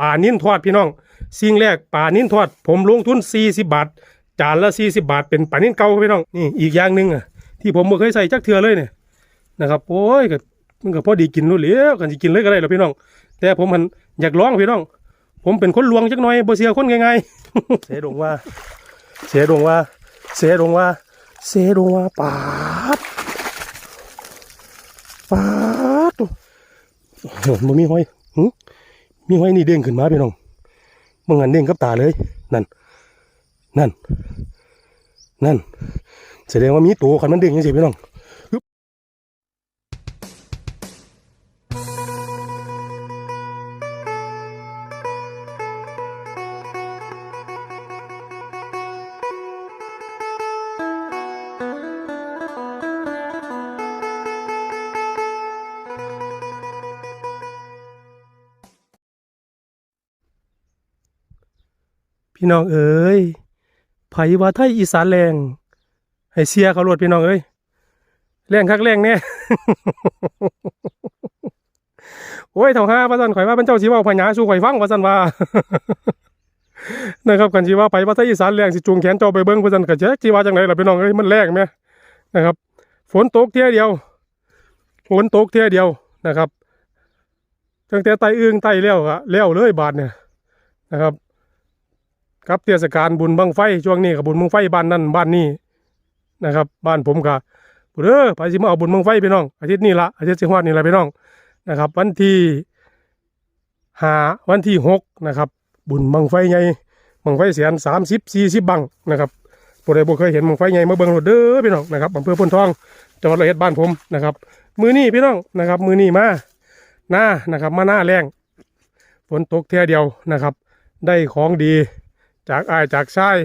ปลานิ้นทอดพี่น้อง สิ่งแรกปลานิ้นทอด ผมลงทุน 40 บาท จานละ40 บาท เป็นปลานิ้นเก่าพี่น้องนี่อีกอย่างหนึ่งอะที่ผมบ่เคยใส่จักเทือเลยเนี่ยนะครับโอ้ยก็มันก็พอดีกินรู้เลี้ยวกันสิกินเลยก็ได้หรอพี่น้อง แต่ผมมันอยากลองพี่น้อง ผมเป็นคนลวงจักหน่อยบ่เสียคนง่ายๆเสดงว่า เสดงว่า เสดงว่า เสดงว่าปาดปาดโอ้โหมันมีหอยหึ มีห้อยนี่เด้งขึ้นมาพี่น้องมึงอันเด้งกับตาเลย นั่น นั่น นั่น แสดงว่ามีตัวขันมันเด้งยังสิพี่น้อง พี่น้องเอ๋ยไผว่าไทยอีสานแรง ให้เสียเขาโลดพี่น้องเอ้ยแรงคักแรงเนี่ยโอ้ยเท่าห้าว่าสันข่อยว่าเป็นเจ้าชีว่าพญาสู้ข่อยฟังว่าสันว่านะครับกันชีว่าไปว่าไทยอีสานแรงสิจูงแขนเจ้าไปเบิ้งว่าสันก็จะชีว่าจังไหนล่ะพี่น้องเอ้ยมันแรงไหมนะครับ ฝนตกเที่ยเดียว ฝนตกเที่ยเดียวนะครับตั้งแต่ไตอึ้งไตเลี้ยวอะเลี้ยวเลยบาทเนี่ยนะครับ ครับเทศกาลบุญบังไฟช่วงนี้กับบุญบังไฟบ้านนั่นบ้านนี้นะครับ บ้านผมกับบุเด้อไปสิมาเอาบุญบังไฟพี่น้องอาทิตย์นี้ละอาทิตย์สิงหวัดนี่ละพี่น้องนะครับ วันที่หาวันที่หกนะครับ บุญบังไฟใหญ่บังไฟเสียนสามสิบสี่สิบบังนะครับผู้ใดบ่เคยเห็นบังไฟใหญ่มาเบิ่งรถเด้อพี่น้องนะครับอำเภอพนทองจังหวัดร้อยอ็ดบ้านผมนะครับ มือนี้พี่น้องนะครับ มือนี้มาหน้านะครับ มาหน้าแรงฝนตกเท่เดียวนะครับ ได้ของดี จากอายจากชาย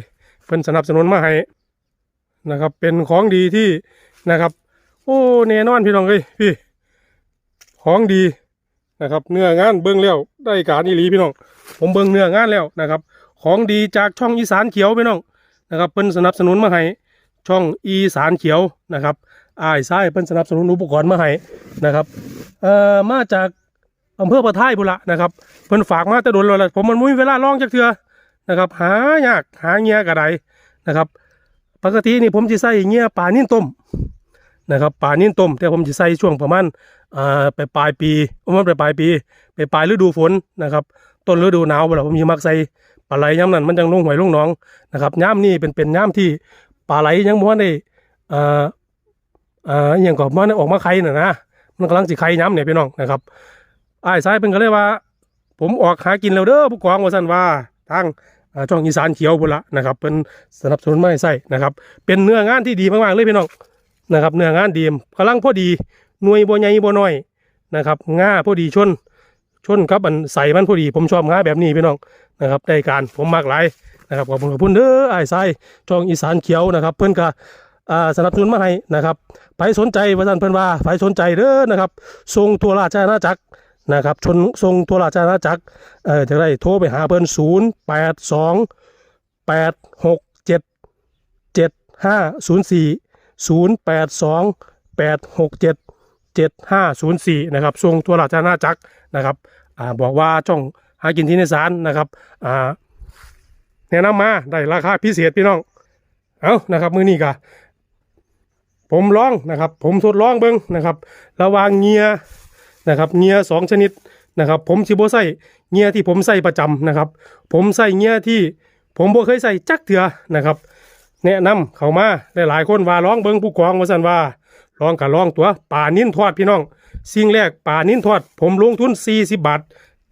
เพิ่นสนับสนุนมาให้นะครับ เป็นของดีที่นะครับ โอ้แน่นอนพี่น้องเอ้ยพี่ ของดีนะครับ เนื้องานเบิ้งแล้วได้การอีหลีพี่น้อง ผมเบิ้งเนื้องานแล้วนะครับ ของดีจากช่องอีสานเขียวพี่น้องนะครับเพิ่นสนับสนุนมาให้ช่องอีสานเขียวนะครับอายชายเพิ่นสนับสนุนอุปกรณ์มาให้นะครับเอ่อมาจากอำเภอประท้ายบุระนะครับเพิ่นฝากมาแต่โดนแล้วล่ะผมมันไม่มีเวลาลองจักเทื่อ นะครับ หายากหาเงี้ยกระไดนะครับ ปกตินี่ผมจะใส่เงี้ยปลานิ่นต้มนะครับปลานิ่นต้ม แต่ผมจะใส่ช่วงประมาณอ่าไปปลายปีประมาณไปปลายปี ไปปลายฤดูฝนนะครับต้นฤดูหนาวเวลาผมจะมักใส่ปลาไหลย้ำนั้นมันจังลงหวยลงหนองนะครับย้ำนี่เป็นเป็นย้ำที่ปลาไหลยังม้วนได้อ่าอ่าอย่างก่อนมันออกมาไข่น่ะนะมันกำลังสิไข่ย้ำเนี่ยพี่น้องนะครับไอ้ายซ้ายเป็นก็เลยว่า ผมออกหากินแล้วเด้อผู้กองว่าสั่นว่า ทางช่องอีสานเขียวบุละนะครับเป็นสนับสนุนไม้ใส่นะครับเป็นเนื้องานที่ดีมากๆเลยพี่น้องนะครับเนื้องานดีกำลังพอดีหน่วยบ่ใหญ่บ่น้อยนะครับง่าพอดีชนชนครับมันใส่มันพอดี ผมชอบง่าแบบนี้พี่น้องนะครับได้การผมมากหลายนะครับขอบคุณขอบคุณเด้อไอ้ไส้ช่องอีสานเขียวนะครับ เพื่อนก็อ่าสนับสนุนมาให้นะครับไปสนใจว่าท่านเพื่อนว่าไปสนใจเด้อนะครับส่งทัวราชอาณาจักร นะครับชนทรงตัวราชอาณาจักรเอ่อจะได้โทรไปหาเพิ่นศูนย์แปดสองแปดหกเจ็ดเจ็ดห้าศูนย์สี่ศูนย์แปดสองแปดหกเจ็ดเจ็ดห้าศูนย์สี่นะครับทรงตัวราชอาณาจักรนะครับอ่าบอกว่าช่องหากินที่ในสารนะครับอ่าแนะนำมาได้ราคาพิเศษพี่น้องเอานะครับมือนี้กะผมลองนะครับ ผมทดลองเบิ้งนะครับ ระวางเงีย นะครับเงียสองชนิดนะครับ ผมสิบ่ใส่เงียที่ผมใส่ประจำนะครับ ผมใส่เงียที่ผมบ่เคยใส่จักเถือนะครับ แนะนำเข้ามาหลายๆคนว่าร้องเบิ่งผู้กองว่าซั่นว่าร้องก็ร้องตัวปลานิ้นทอดพี่น้อง สิ่งแรกปลานิ้นทอด ผมลงทุน 40 บาท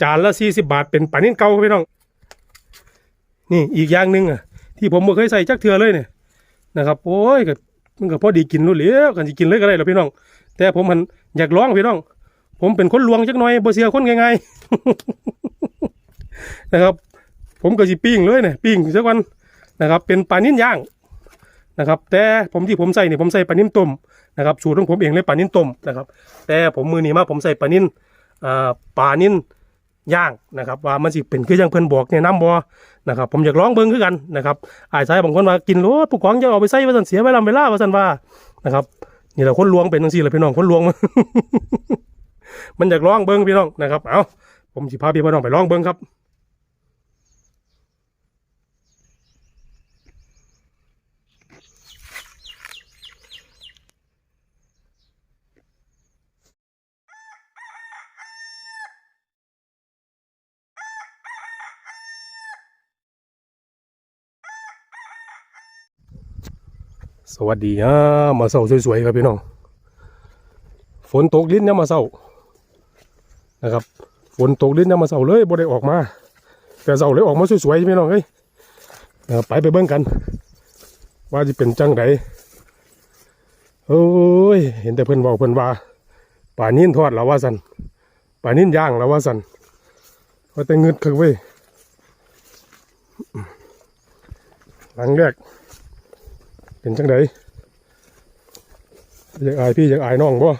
จานละ 40 บาท เป็นปลานิ้นเก่าพี่น้อง นี่อีกอย่างหนึ่งอะที่ผมบ่เคยใส่จักเถือเลยเนี่ยนะครับโอ้ยมันก็พอดีกินรู้เลี้ยวกันสิกินเลยก็ได้หรอพี่น้อง แต่ผมมันอยากลองพี่น้อง ผมเป็นคนลวงจักหน่อยบ่เสียคนง่ายๆนะครับ ผมก็สิปิ้งเลยเนี่ยปิ้งสักวันนะครับ เป็นปลานิ่นย่างนะครับ แต่ผมที่ผมใส่เนี่ยผมใส่ปลานิ่นต้มนะครับสูตรของผมเองเลยปลานิ่นต้มนะครับ แต่ผมมือนี้มาผมใส่ปลานิ่นอ่าปลานิ่นย่างนะครับ ว่ามันสิเป็นคือยังเพิ่นบอกเนี่ยน้ำบ่นะครับ ผมอยากลองเบิ่งคือกันนะครับอายสายบางคนว่ากินโลดผู้กองจะเอาไปใส่ว่าซั่นเสียเวลาเวลาว่าซั่นว่านะครับนี่แหละคนลวงเป็นจังซี่แหละพี่น้องคนลวง มันอยากร้องเบิ้งพี่น้องนะครับ เอาผมสิพาพี่น้องไปร้องเบิ้งครับสวัสดีฮะมาเศร้าสวยๆครับพี่น้อง ฝนตกลิ้นเนี่ยมาเศร้า นะครับฝนตกลิ้นยามมาเศร้าเลยบ่ได้ออกมา แต่เศร้าเลยออกมาสวยๆพี่น้องเอ้ยนะไปไปเบิ่งกัน ว่าจะเป็นจังไดโอ้ยเห็นแต่เพิ่อนบอกเพิ่อนว่าป่านิ่นทอดแล้วว่าสันป่านิ่นย่างแล้วว่าสันว่าแต่เงึดคือเว้ยหลังแรกเป็นจังไดอยากอายพี่อยากอายน้องบ่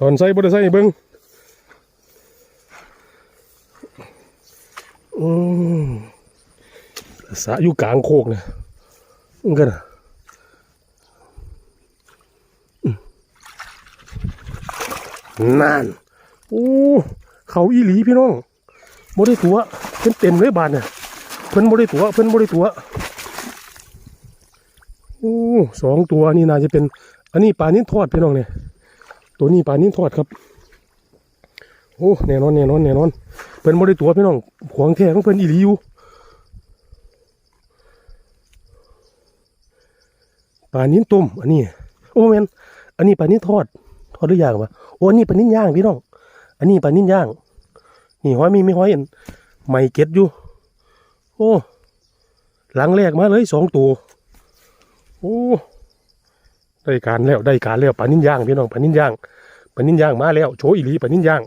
ตอนใส่บ่ได้ใส่เบิ่ง อืมสะอยู่กลางโคกเนี่ยมันกันะนั่นโอ้เขาอีหลีพี่น้องบ่ได้ตัวเต็มเต็มเลยบาทเนี่ยเพิ่นบ่ได้ตัวเพิ่นบ่ได้ตัวโอ้สองตัวนี่น่าจะเป็น อันนี้ปลานิ้นทอดพี่น้องเนี่ยตัวนี้ปลานิ้นทอดครับ โอ้แน่นอนแน่นอนแน่นอนเพิ่นบ่ได้ตัวพี่น้องขวางแท้ของเพิ่นอีหลีอยู่ปลานิ้นต้มอันนี้ โอ้แมนอันนี้ปลานิ้นทอด ทอดหรือยังวะโอ้อันนี้ปลานิ้นย่างพี่น้อง อันนี้ปลานิ้นย่าง นี่ห้อยมีไม่ห้อยอันไม่เก็ดอยู่ โอ้หลังแรกมาเลยสองตัวโอ้ได้การแล้วได้การแล้วปลานิ่นย่างพี่น้องปลานิ่นย่างปลานิ่นย่างมาแล้วโชว์อีหลีปลานิ่นย่าง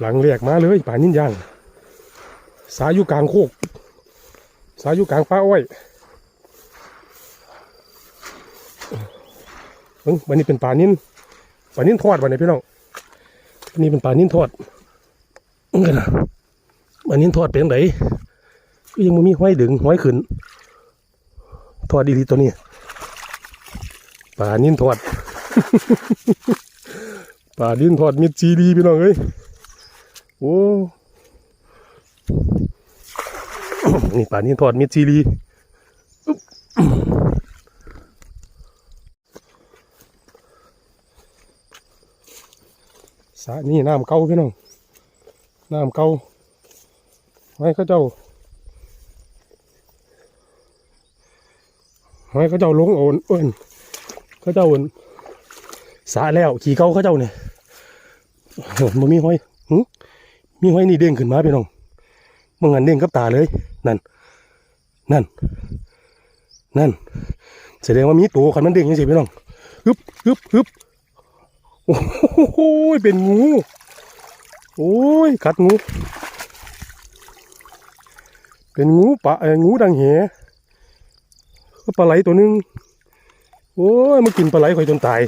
หลังแรกมาเลยปลานิ่นย่างสายอยู่กลางโคก สายอยู่กลางป้าอ้อยเอ้ยวันนี้เป็นปลานิ่นปลานิ่นทอดวันนี้พี่น้องอันนี้เป็นปลานิ่นทอดเอ้ยนะปลานิ่นทอดเป็นไงก็ยังมีห้อยดึงห้อยขึ้นทอดดีๆตัวนี้ปลานิ่นทอดปลานิ่นทอดมีจีดีพี่น้องเอ้ย โอ้นี่ปลานิ่นทอดมีจีดีสระนี่น้ำเก่าพี่น้องน้ำเก่าไว้เขาเจ้าหอยเขาเจ้าลงโอนเอินเขาเจ้าโอนสาแล้วขี่เก้าเขาเจ้าเนี่ยมันมีห้อยหึ มีห้อยนี่เด้งขึ้นมาพี่น้องมึงงันเด้งกับตาเลย นั่น นั่น นั่น แสดงว่ามีตัวขันมันเด้งยังสิพี่น้องฮึบฮึบฮึบโอ้โหเป็นงู โอ้ยกัดงู เป็นงูปะเอองูดังเหก็ปลาไหลตัวนึง โอ้ยมันกินปลาไหลข่อยจนตาย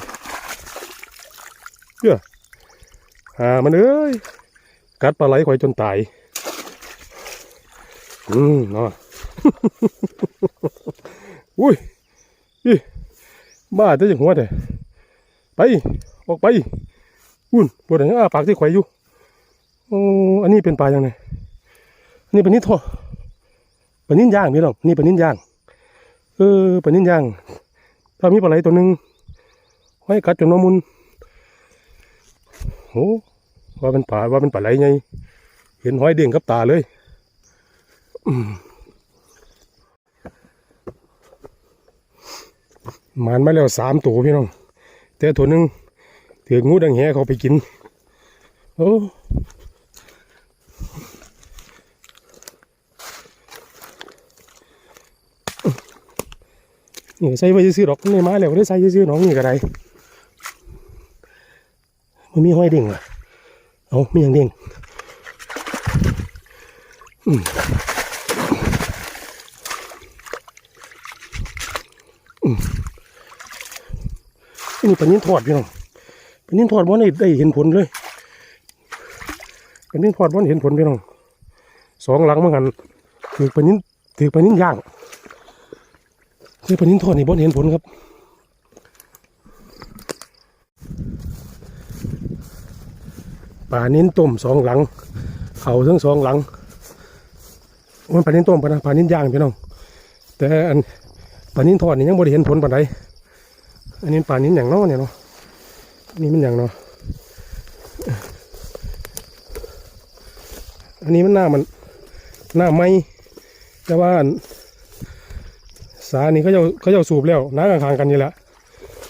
เชื่ออ่ามันเอ้ย กัดปลาไหลข่อยจนตาย อืมเนาะอุ้ยอีบ้าจะอย่างหัวแต่ไป ออกไปอุ่นปวดอะไรอ้าปากที่ข่อยอยู่โอ้อันนี้เป็นปลาอย่างไงอันนี้เป็นนิทอปลานิ่นย่างพี่น้องนี่ปลานิ่นย่าง เออปลานิ่นย่างถ้ามีปลาไหลตัวหนึ่งไว้กัดจนน้ำมุนโห ว่าเป็นปลาว่าเป็นปลาไหลไงเห็นห้อยเด้งกับตาเลยมหมานมาแล้วสามตัวพี่น้องแต่ตัวหนึ่งถืองูดังแหเขาไปกิน โอ้นี่ใส่ไว้ซื้อดอกนี่มาแล้วได้ใส่ซื้อน้องนี่ก็ได้มันมีห้อยเด้งอะ เอามีอย่างเด้งอืมอืมอันนี่ปนิ่นทอดพี่น้องปนิ่นทอดวันนี้ได้เห็นผลเลยปนิ่นทอดวันเห็นผลพี่น้องสองหลังเหมือนกันถือปนิ่นถือปนิ่นย่างคือปนิ้นทอดนี่บ่เห็นผลครับ ปลานิ้นต้มสองหลัง เขาทั้งสองหลังมันปลานิ้นต้มปะนะปลานิ้นย่างพี่น้อง แต่อันปลานิ้นทอดนี่ยังบ่ได้เห็นผลปานใดอันนี้ปลานิ้นอย่างน้อเนี่ยเนาะนนี้มันอย่างเนาะอันนี้มันหน้ามันหน้าไม้แต่ว่าสานี่เขาเจะเขาเจะสูบแล้วน้ำข้างๆกันนี่แหละ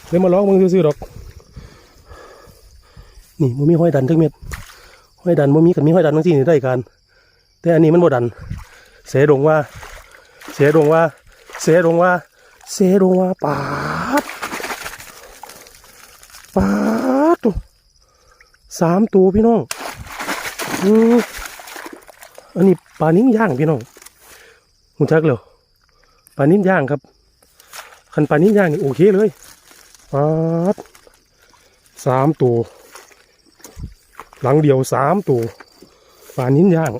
เดี๋ยวมาล้องมึงซื้อๆดอก นี่มันมีห้อยดันจักเม็ด ห้อยดันมมีกับมีห้อยดันทั้งทีนี่ได้กันแต่อันนี้มันบ่ดัน เสดงว่า เสดงว่า เสดงว่า เสดงว่าปาดปาดตัวสามตัวพี่น้องอืมอันนี้ปลานิ้นย่างพี่น้องหูจักเลยปลานิ้นย่างครับคันปลานิ้นย่างนี่โอเคเลยปาดสามตัว หลังเดียวสามตัวปลานิ้นย่าง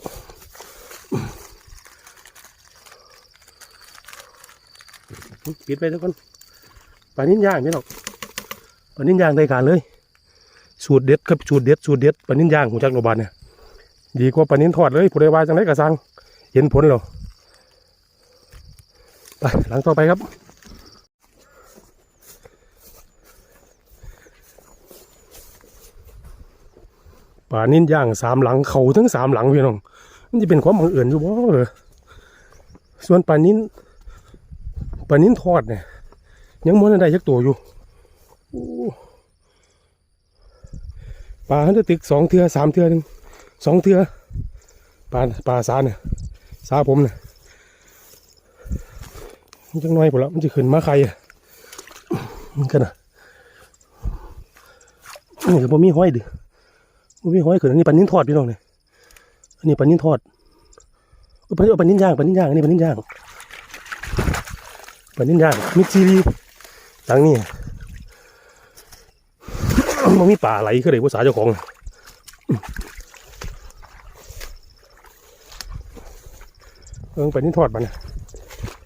ปิดไปทุกคนปลานิ้นย่างนี่หรอกปลานิ้นย่างได้การเลย สูตรเด็ดครับสูตรเด็ดสูตรเด็ดปลานิ้นย่างของจักรโรบานเนี่ยดีกว่าปลานิ้นทอดเลยผู้ใดว่าจังไรกระซังเห็นผลแล้วไปหลังต่อไปครับ ป่านิ้นย่างสามหลังเขาทั้งสามหลังพี่น้องมันจะเป็นความบังเอิญอยู่บ่เหรอส่วนป่านิ้นป่านิ้นทอดเนี่ย ยังมันได้ยักตัวอยู่โอ้ปลาเขาจะตึกสองเทือสามเทือหนึ่งสองเทือปลาปลาสาเนี่ยสาผมเนี่ยมันจังน้อยหมดแล้วมันจะขึ้นมาใครอะมันกันอะนี่ก็บ่มีห้อยดิอุ้ ยห้อยเขินอันนี้ปลานิ้นทอดพี่น้องเนี่ยอันนี้ปลานิ้นทอดเออปลาปลานิ้นย่างปลานิ้นย่างอันนี้ปลานิ้นย่างปลานิ้นย่างมิดซีรีหลังนี้มันมีป่าไหลก็เลยภาษาเจ้าของเออปลานิ้นทอดมันนะ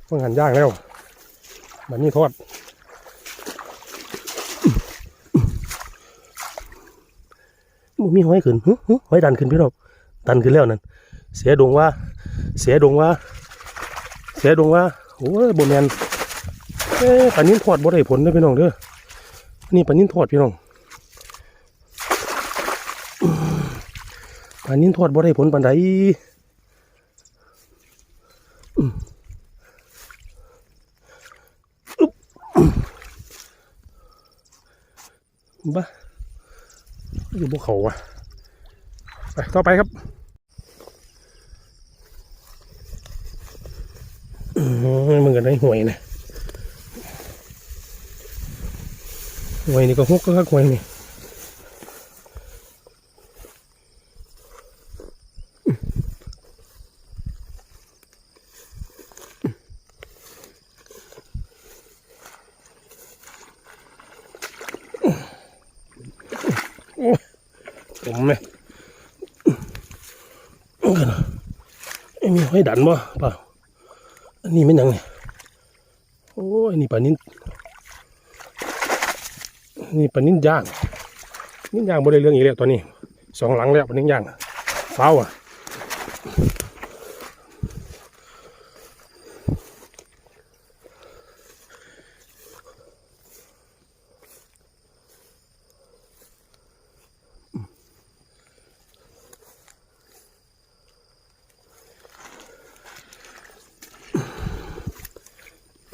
มันหันย่างแล้วปลานิ้นทอด มีห้อยขึ้นห้อยดันขึ้นพี่น้องดันขึ้นแล้วนั่นเสียดวงว่า เสียดวงว่า เสียดวงว่าโอ้ยบ่แมนเอ้ปานิ้นทอดบ่ได้ผลเด้พี่น้องเด้อนี่ปลานิ้นทอดพี่น้องปลานิ้นทอดบ่ได้ผลปานใดบ้า อยู่บนเขาอะไปต่อไปครับมมึงกันได้หวยนะหวยนี่ก็ฮกก็หักหวยนี่ ผมไหมกันไอ้มีห้อยดันบ่เปล่าอันนี้มันหยังไงโอ้ยนี่ปลานิ้นนี่ปลานิ้นย่าง นิ้นย่างบ่ได้เรื่องอีกแล้วตัวนี้สองหลังแล้วปลานิ้นย่างฟ้าวอะ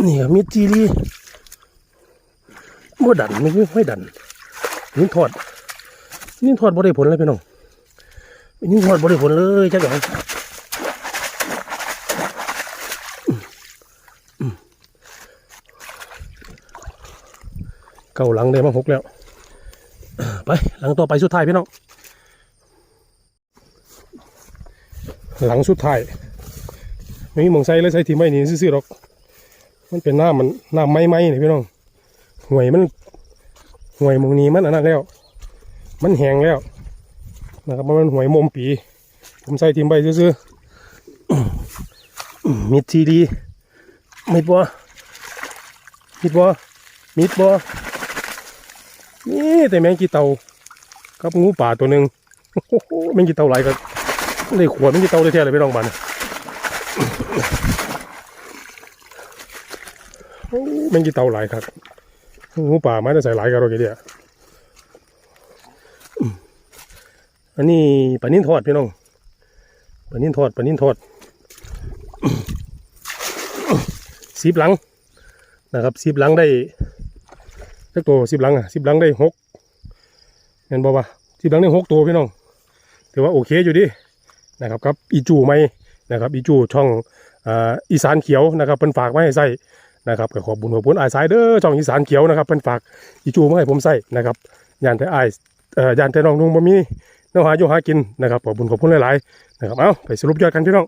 นี่ก็มีจีรีบ่ดันไม่ไม่ดันนิ้นทอดนิ้นทอดบ่ได้ผลเลยพี่น้องนิ้นทอดบ่ได้ผลเลยจักอย่างเก้าหลังได้มาหกแล้ว ไป หลังต่อไปสุดท้ายพี่น้องหลังสุดท้ายไม่มีหมองใส่เลยใส่ทีไม่นี่ซื่อๆหรอก มันเป็นน้ำมันน้ำไม้ไม้นี่พี่น้องห่วยมันห่วยหมองนี้มันอันนั้นแล้ว มันแห้งแล้วนะครับมันห่วยมมปี ผมใส่ทีมใบซื้อๆมิดทีดีมิดบัวมิดบัวมิดบัวนี่แต่แมงกีเตากับงูป่าตัวหนึ่งโอ้โหแมงกีเตาหลายก็เลยขวดแมงกีเตาเลยแท้เลยพี่น้องบ้าน โอ้แมงกีเตาหลายครับงูป่าไม้ได้ใส่หลายกันเราเดียอันนี้ปลานิ่นทอดพี่น้องปลานิ่นทอดปลานิ่นทอดสิบหลังนะครับสิบหลังได้สักตัวสิบหลังอะสิบหลังได้หกเห็นบอกว่าสิบหลังได้หกตัวพี่น้องถือว่าโอเคอยู่ดินะครับครับอีจูไหมนะครับอีจูช่องอ่าอีสานเขียวนะครับเพิ่นฝากไว้ให้ใส่ นะครับก็ขอบุญขอบคุณอายสายเด้อช่องอีสานเขียวนะครับเพิ่นฝากอีจูมาให้ผมใส่นะครับยานแต่อายเอ่อยานแต่น้องนุ่งบ่มีน้องหาอยู่หากินนะครับขอบุญขอบคุณหลายๆนะครับเอาไปสรุปยอดกันพี่น้อง